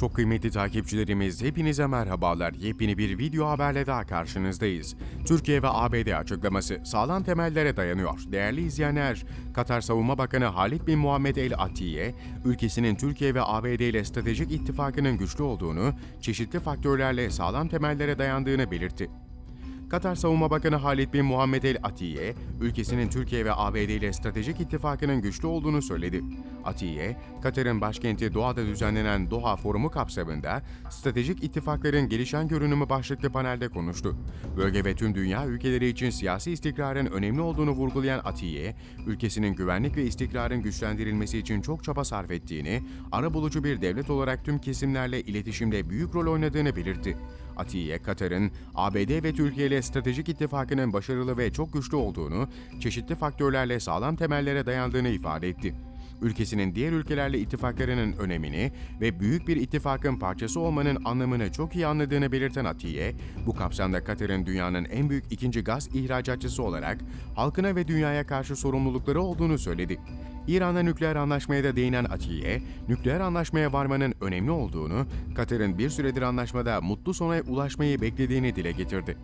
Çok kıymetli takipçilerimiz hepinize merhabalar. Yepyeni bir video haberle daha karşınızdayız. Türkiye ve ABD açıklaması sağlam temellere dayanıyor. Değerli izleyenler, Katar Savunma Bakanı Halid bin Muhammed El Atiye, ülkesinin Türkiye ve ABD ile stratejik ittifakının güçlü olduğunu, çeşitli faktörlerle sağlam temellere dayandığını belirtti. Katar Savunma Bakanı Halid bin Muhammed El Atiye, ülkesinin Türkiye ve ABD ile stratejik ittifakının güçlü olduğunu söyledi. Atiye, Katar'ın başkenti Doha'da düzenlenen Doha Forumu kapsamında stratejik ittifakların gelişen görünümü başlıklı panelde konuştu. Bölge ve tüm dünya ülkeleri için siyasi istikrarın önemli olduğunu vurgulayan Atiye, ülkesinin güvenlik ve istikrarın güçlendirilmesi için çok çaba sarf ettiğini, arabulucu bir devlet olarak tüm kesimlerle iletişimde büyük rol oynadığını belirtti. Atiye, Katar'ın ABD ve Türkiye ile stratejik ittifakının başarılı ve çok güçlü olduğunu, çeşitli faktörlerle sağlam temellere dayandığını ifade etti. Ülkesinin diğer ülkelerle ittifaklarının önemini ve büyük bir ittifakın parçası olmanın anlamını çok iyi anladığını belirten Atiye, bu kapsamda Katar'ın dünyanın en büyük ikinci gaz ihracatçısı olarak halkına ve dünyaya karşı sorumlulukları olduğunu söyledi. İran'la nükleer anlaşmaya da değinen Atiye, nükleer anlaşmaya varmanın önemli olduğunu, Katar'ın bir süredir anlaşmada mutlu sona ulaşmayı beklediğini dile getirdi.